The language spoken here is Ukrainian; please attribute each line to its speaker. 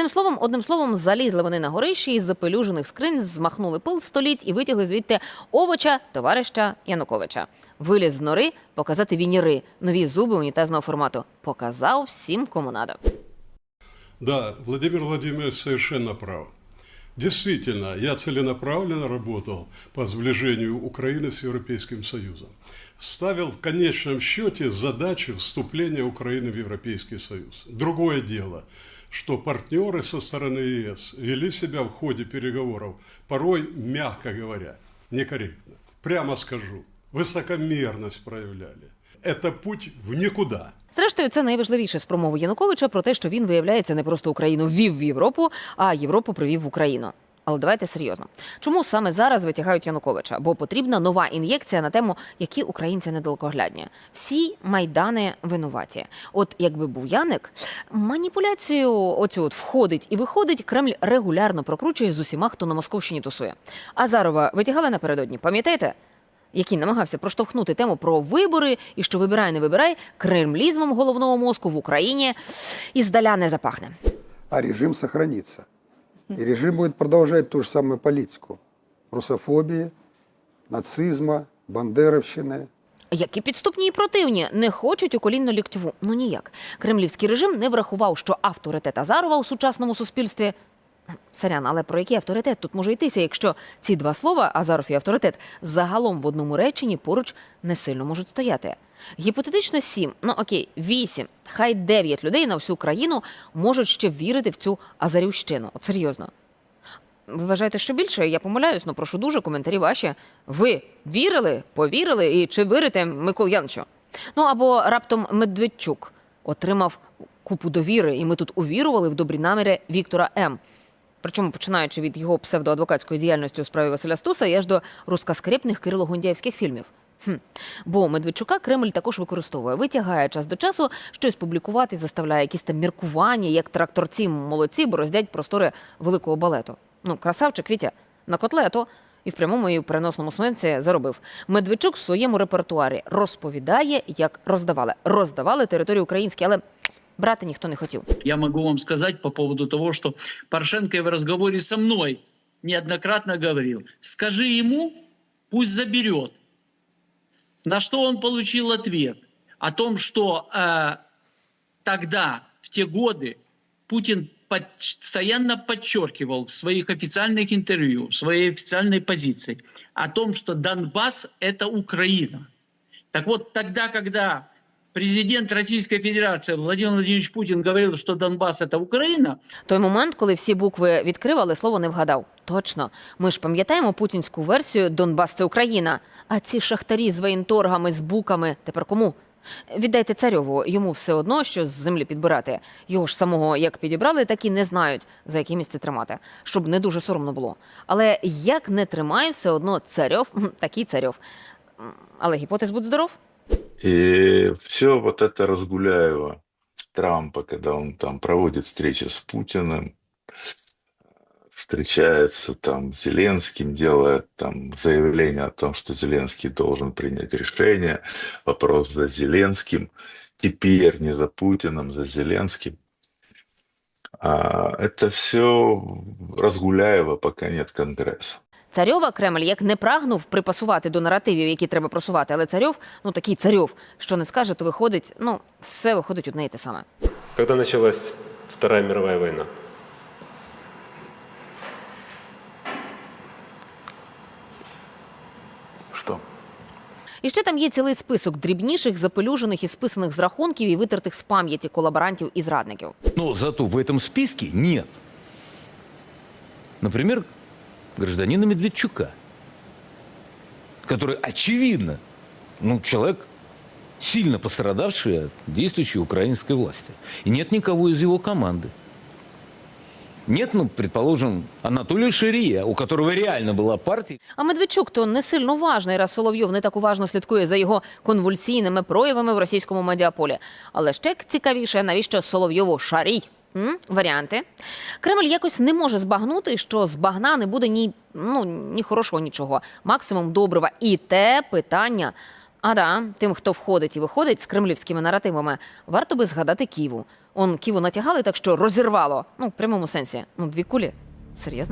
Speaker 1: Тим словом, одним словом, залізли вони на горищі із запелюжених скринь, змахнули пил століть і витягли звідти овоча товариша Януковича. Виліз з нори показати вініри, нові зуби унітазного формату. Показав всім кому надо.
Speaker 2: Да, Владимир Владимирович совершенно прав. Действительно, я целенаправленно работал по сближению Украины с Европейским Союзом. Ставил в конечном счете задачу вступления Украины в Европейский Союз. Другое дело, что партнеры со стороны ЕС вели себя в ходе переговоров, порой, мягко говоря, некорректно. Прямо скажу, высокомерность проявляли. Это путь в никуда.
Speaker 1: Зрештою, це найважливіше з промови Януковича про те, що він виявляється не просто Україну ввів в Європу, а Європу привів в Україну. Але давайте серйозно. Чому саме зараз витягають Януковича? Бо потрібна нова ін'єкція на тему, які українці недалекоглядні. Всі майдани винуваті. От якби був Яник, маніпуляцію оцю от входить і виходить, Кремль регулярно прокручує з усіма, хто на Московщині тусує. Азарова витягали напередодні, пам'ятаєте? Який намагався проштовхнути тему про вибори і що вибирай, не вибирай кремлізмом головного мозку в Україні і здаля не запахне.
Speaker 3: а режим сохранится. И режим будет продолжать ту же самую политику русофобии, нацизма, бандеровщины.
Speaker 1: Які підступні і противні не хочуть у колінно ліктьову. Ну ніяк. Кремлівський режим не врахував, що авторитет Азарова у сучасному суспільстві. Сорян, але про який авторитет тут може йтися, якщо ці два слова Азаров і авторитет загалом в одному реченні поруч не сильно можуть стояти. Гіпотетично сім, ну окей, вісім, хай дев'ять людей на всю країну можуть ще вірити в цю азарівщину. От серйозно. Ви вважаєте, що більше? Я помиляюсь, ну прошу дуже коментарі ваші. Ви вірили, повірили і чи вірите Микол Янчу? Ну або раптом Медведчук отримав купу довіри, і ми тут увірували в добрі наміри Віктора М. Причому починаючи від його псевдоадвокатської діяльності у справі Василя Стуса і аж до рускоскрипних Кирило Гундяєвських фільмів. Хм. Бо Медведчука Кремль також використовує, витягає час до часу, щось публікувати, заставляє якісь там міркування, як тракторці молодці бороздять простори великого балету. Ну, красавчик Вітя на котлету і в прямому і в переносному сенсі заробив. Медведчук в своєму репертуарі розповідає, як роздавали. Роздавали території українські, але брати ніхто не хотів.
Speaker 4: Я могу вам сказать по поводу того, что Порошенко в разговоре со мной неоднократно говорил, скажи ему, пусть заберет. На что он получил ответ? О том, что э, тогда, в те годы, Путин постоянно подчеркивал в своих официальных интервью, в своей официальной позиции о том, что Донбасс – это Украина. Так вот, тогда, когда президент Российской Федерации Владимир Владимирович Путин говорил, что Донбасс – это Украина,
Speaker 1: Той момент, коли всі букви відкрив, але слово не вгадав. Точно, ми ж пам'ятаємо путінську версію Донбас це Україна. А ці шахтарі з воєнторгами, з буками тепер кому? Віддайте царьову, йому все одно, що з землі підбирати. Його ж самого як підібрали, так і не знають, за яке місце тримати, щоб не дуже соромно було. Але як не тримає, все одно царьов, такий царьов. Але гіпотез будь здоров.
Speaker 5: И все вот это Разгуляева Трампа, когда он там проводит встречи с Путиным, встречается там с Зеленским, делает там заявление о том, что Зеленский должен принять решение, вопрос за Зеленским, теперь не за Путиным, за Зеленским. А, это все Разгуляева, пока нет Конгресса.
Speaker 1: Царьова Кремль як не прагнув припасувати до наративів, які треба просувати, але царьов, ну такий царьов, що не скаже, то виходить, ну все виходить одне і те саме.
Speaker 6: Когда началась Вторая мировая война?
Speaker 7: Что?
Speaker 1: І ще там є цілий список дрібніших, запелюжених і списаних з рахунків і витертих з пам'яті колаборантів і зрадників.
Speaker 8: Но зато в этом списке нет. Например, гражданина Медведчука, который, очевидно, ну, человек, сильно пострадавший от действующей украинской власти. И нет никого из его команды. Нет, ну, предположим, Анатолия Шария, у которого реально была партия.
Speaker 1: А Медведчук то не сильно важний, раз Соловйов не так уважно слідкує за його конвульсійними проявами в російському медіаполі. Але ще цікавіше, навіщо Соловйову шарій? Варіанти. Кремль якось не може збагнути, що з багна не буде ні, ну, ні хорошого нічого, максимум добрива. І те питання. А да, тим, хто входить і виходить з кремлівськими наративами, варто би згадати Києву. Он ківу натягали так, що розірвало. Ну, в прямому сенсі. Ну, дві кулі. Серйозно?